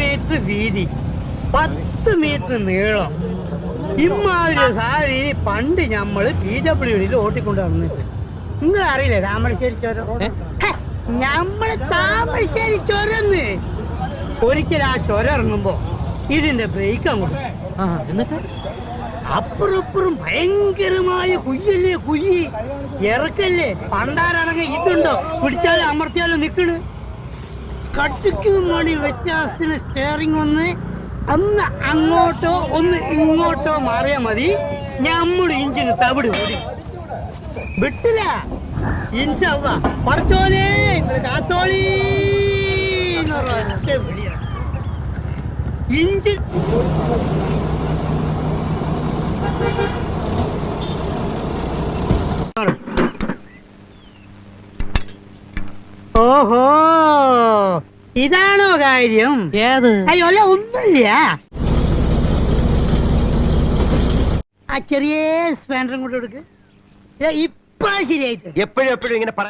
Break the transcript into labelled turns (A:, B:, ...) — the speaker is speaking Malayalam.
A: മീറ്റർ വീതി പത്ത് മീറ്റർ നീളം. ഇമാതിരി സാരി പണ്ട് ഞമ്മൾ പി ഡബ്ല്യു ഡിയിൽ ഓട്ടിക്കൊണ്ട് വന്നിട്ട്. നിങ്ങൾ അറിയില്ലേ താമരശ്ശേരി ചുരം ഹെ, ഞമ്മൾ താമരശ്ശേരി ചുരന്ന് ഒരിക്കൽ ആ ചുരം ഇറങ്ങുമ്പോ ഇതിന്റെ ബ്രേക്ക് അങ്ങോട്ട്.
B: എന്നിട്ട്?
A: അപ്പുറപ്പുറം ഭയങ്കരമായ കുയ്യല്ലേ കുയ്യി ഇറക്കല്ലേ? പണ്ടാരാണെങ്കിൽ ഇതുണ്ടോ? പിടിച്ചാലും അമർത്തിയാലും നിക്കണ്? കട്ടിക്ക് വ്യത്യാസത്തിന് സ്റ്റിയറിംഗ് ഒന്ന്. ഒന്ന് അങ്ങോട്ടോ ഒന്ന് ഇങ്ങോട്ടോ മാറിയാ മതി. ഞമ്മൾ ഇഞ്ചിന് തവിട് കൂടി. വിട്ടില്ല. ഇൻഷാ പഠിച്ചോലേ നിങ്ങൾ കാത്തോളീ ഇഞ്ചി ഓഹോ. ഇതാണോ കാര്യം?
B: ഏത്?
A: അയ്യോ അല്ല ഒന്നുമില്ല. ആ ചെറിയ സ്പാൻഡറും കൊണ്ട് കൊടുക്ക് ഇപ്പൊ ശരിയായിട്ട്
C: എപ്പോഴും എപ്പോഴും ഇങ്ങനെ പറ